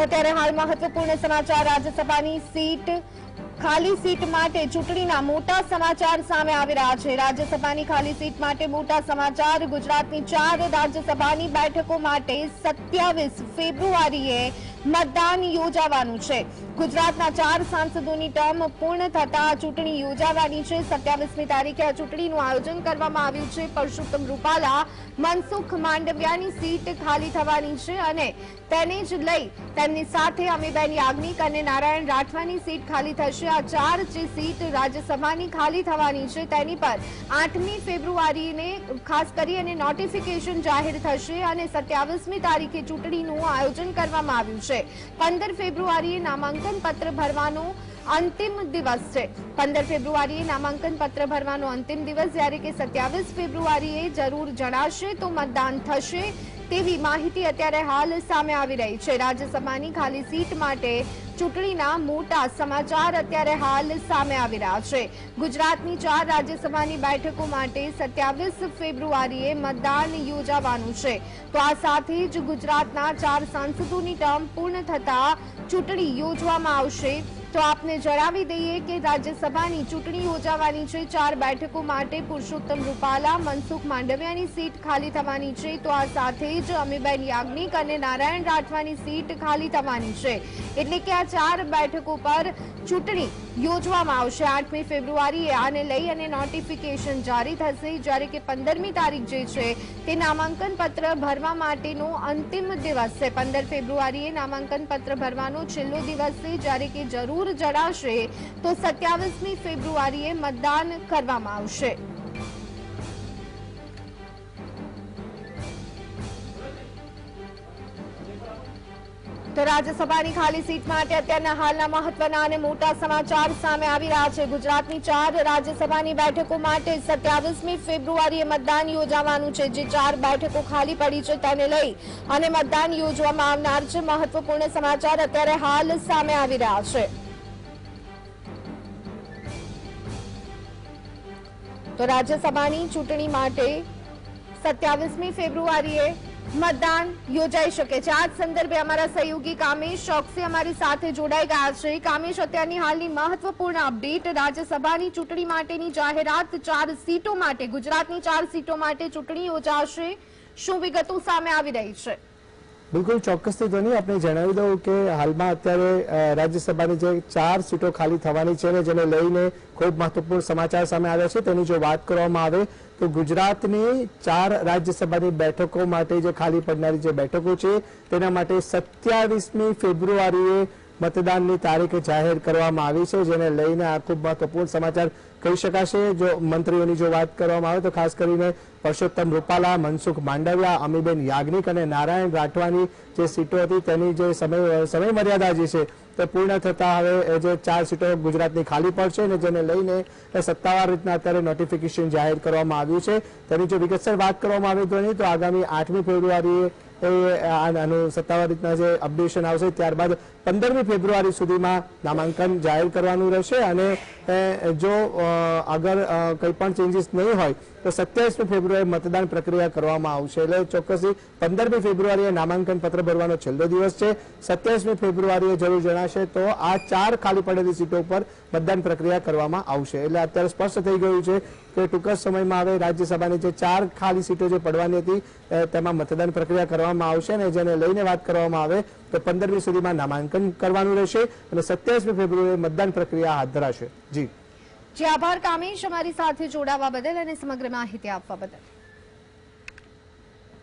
તો ત્યારે હાલ મહત્વપૂર્ણ સમાચાર. રાજ્યસભાની સીટ, ખાલી સીટ માટે ચૂંટણીના મોટા સમાચાર સામે આવી રહ્યા છે. રાજ્યસભાની ખાલી સીટ માટે મોટા સમાચાર. ગુજરાતની ચાર રાજ્યસભાની બેઠકો માટે સત્યાવીસ ફેબ્રુઆરીએ મતદાન યોજાવાનું છે. ગુજરાતના ચાર સાંસદોની ટર્મ પૂર્ણ થતા ચૂંટણી યોજાવાની છે. સત્યાવીસમી તારીખે આ ચૂંટણીનું આયોજન કરવામાં આવ્યું છે. પરસોત્તમ રૂપાલા, મનસુખ માંડવિયાની સીટ ખાલી થવાની છે અને તેને જ લઈ તેમની સાથે અમીબેન યાજ્ઞિક અને નારાયણ રાઠવાની સીટ ખાલી થશે. આ ચાર જે સીટ રાજ્યસભાની ખાલી થવાની છે, તેની પર આઠમી ફેબ્રુઆરીને ખાસ કરી અને નોટિફિકેશન જાહેર થશે અને સત્યાવીસમી તારીખે ચૂંટણીનું આયોજન કરવામાં આવ્યું છે. પંદર ફેબ્રુઆરીએ નામાંકન પત્ર ભરવાનો અંતિમ દિવસ છે. પંદર ફેબ્રુઆરીએ નામાંકન પત્ર ભરવાનો અંતિમ દિવસ, જ્યારે કે સત્યાવીસ ફેબ્રુઆરીએ જરૂર જણાશે તો મતદાન થશે તેવી માહિતી અત્યારે હાલ સામે આવી રહી છે. રાજ્યસભાની ખાલી સીટ માટે ચૂંટણીના મોટા સમાચાર અત્યારે હાલ સામે આવી રહ્યા છે. ગુજરાતની ચાર રાજ્યસભાની બેઠકો માટે સત્યાવીસ ફેબ્રુઆરીએ મતદાન યોજાવાનું છે. તો આ સાથે જ ગુજરાતના ચાર સાંસદોની ટર્મ પૂર્ણ થતા ચૂંટણી યોજવામાં આવશે. તો આપને જણાવી દઈએ કે રાજ્યસભાની ચૂંટણી યોજાવાની છે. ચાર બેઠકો માટે પુરુષોત્તમ રૂપાલા, મનસુખ માંડવિયાની સીટ ખાલી થવાની છે. તો આ સાથે જ અમીબેન યાજ્ઞિક અને નારાયણ રાઠવાની સીટ ખાલી થવાની છે. એટલે કે આ ચાર બેઠકો પર ચૂંટણી યોજવામાં આવશે. આઠમી ફેબ્રુઆરીએ આને લઈ અને નોટિફિકેશન જારી થશે, જ્યારે કે પંદરમી તારીખ જે છે તે નામાંકન પત્ર ભરવા માટેનો અંતિમ દિવસ છે. પંદર ફેબ્રુઆરીએ નામાંકન પત્ર ભરવાનો છેલ્લો દિવસ છે. જ્યારે કે જરૂર જણાશે તો સત્યાવીસમી ફેબ્રુઆરીએ મતદાન કરવામાં આવશે. તો રાજ્યસભાની ખાલી સીટ માટે અત્યારના હાલના મહત્વના અને મોટા સમાચાર સામે આવી રહ્યા છે. ગુજરાતની ચાર રાજ્યસભાની બેઠકો માટે સત્યાવીસમી ફેબ્રુઆરીએ મતદાન યોજાવાનું છે. જે ચાર બેઠકો ખાલી પડી છે તેને લઈ અને મતદાન યોજવામાં આવનાર છે. મહત્વપૂર્ણ સમાચાર અત્યારે હાલ સામે આવી રહ્યા છે. તો રાજ્યસભાની ચૂંટણી માટે સત્યાવીસમી ફેબ્રુઆરીએ મતદાન યોજાઈ શકે છે. આ જ સંદર્ભે અમારા સહયોગી કામેશ ચોકસી અમારી સાથે જોડાઈ ગયા છે. કામેશ, અત્યારની હાલની મહત્વપૂર્ણ અપડેટ, રાજ્યસભાની ચૂંટણી માટેની જાહેરાત, ચાર સીટો માટે, ગુજરાતની ચાર સીટો માટે ચૂંટણી યોજાશે. શું વિગતો સામે આવી રહી છે? બિલકુલ, ચોક્કસથી ધ્વની આપણે જણાવી દઉં કે હાલમાં અત્યારે રાજ્યસભાની જે ચાર સીટો ખાલી થવાની છે ને, જેને લઈને ખૂબ મહત્વપૂર્ણ સમાચાર સામે આવ્યા છે. તેની જો વાત કરવામાં આવે તો ગુજરાતની ચાર રાજ્યસભાની બેઠકો માટે જે ખાલી પડનારી જે બેઠકો છે, તેના માટે સત્યાવીસમી ફેબ્રુઆરીએ મતદાનની તારીખ જાહેર કરવામાં આવી છે, જેને લઈને આ ખૂબ મહત્વપૂર્ણ સમાચાર કહી શકાશે. જો મંત્રીઓની જો વાત કરવામાં આવે તો ખાસ કરીને પરસોત્તમ રૂપાલા, મનસુખ માંડવિયા, અમીબેન યાજ્ઞિક અને નારાયણ રાઠવાની જે સીટો હતી તેની જે સમય સમય મર્યાદા જે છે તે પૂર્ણ થતા હવે જે ચાર સીટો ગુજરાતની ખાલી પડશે અને જેને લઈને સત્તાવાર રીતના અત્યારે નોટિફિકેશન જાહેર કરવામાં આવ્યું છે. તેની જો વિગતસર વાત કરવામાં આવે તો નહીં, તો આગામી આઠમી ફેબ્રુઆરીએ એ આનું સત્તાવાર રીતના જે અપડેશન આવશે ત્યારબાદ પંદરમી ફેબ્રુઆરી સુધીમાં નામાંકન જાહેર કરવાનું રહેશે અને જો આગળ કંઈ પણ ચેન્જીસ નહીં હોય, તો સત્યાવીસમી ફેબ્રુઆરી મતદાન પ્રક્રિયા કરવામાં આવશે. એટલે ચોક્કસથી પંદરમી ફેબ્રુઆરીએ નામાંકન પત્ર ભરવાનો છેલ્લો દિવસ છે. સત્યાવીસમી ફેબ્રુઆરીએ જરૂર જણાશે તો આ ચાર ખાલી પડેલી સીટો પર મતદાન પ્રક્રિયા કરવામાં આવશે. એટલે અત્યારે સ્પષ્ટ થઈ ગયું છે કે ટૂંક સમયમાં હવે રાજ્યસભાની જે ચાર ખાલી સીટો જે પડવાની હતી તેમાં મતદાન પ્રક્રિયા કરવામાં આવશે અને જેને લઈને વાત કરવામાં આવે તો પંદરમી સુધીમાં નામાંકન કરવાનું રહેશે અને સત્યાવીસમી ફેબ્રુઆરીએ મતદાન પ્રક્રિયા હાથ ધરાશે. જી. જે, આભાર કામેશ અમારી સાથે જોડાવા બદલ અને સમગ્ર માહિતી આપવા બદલ.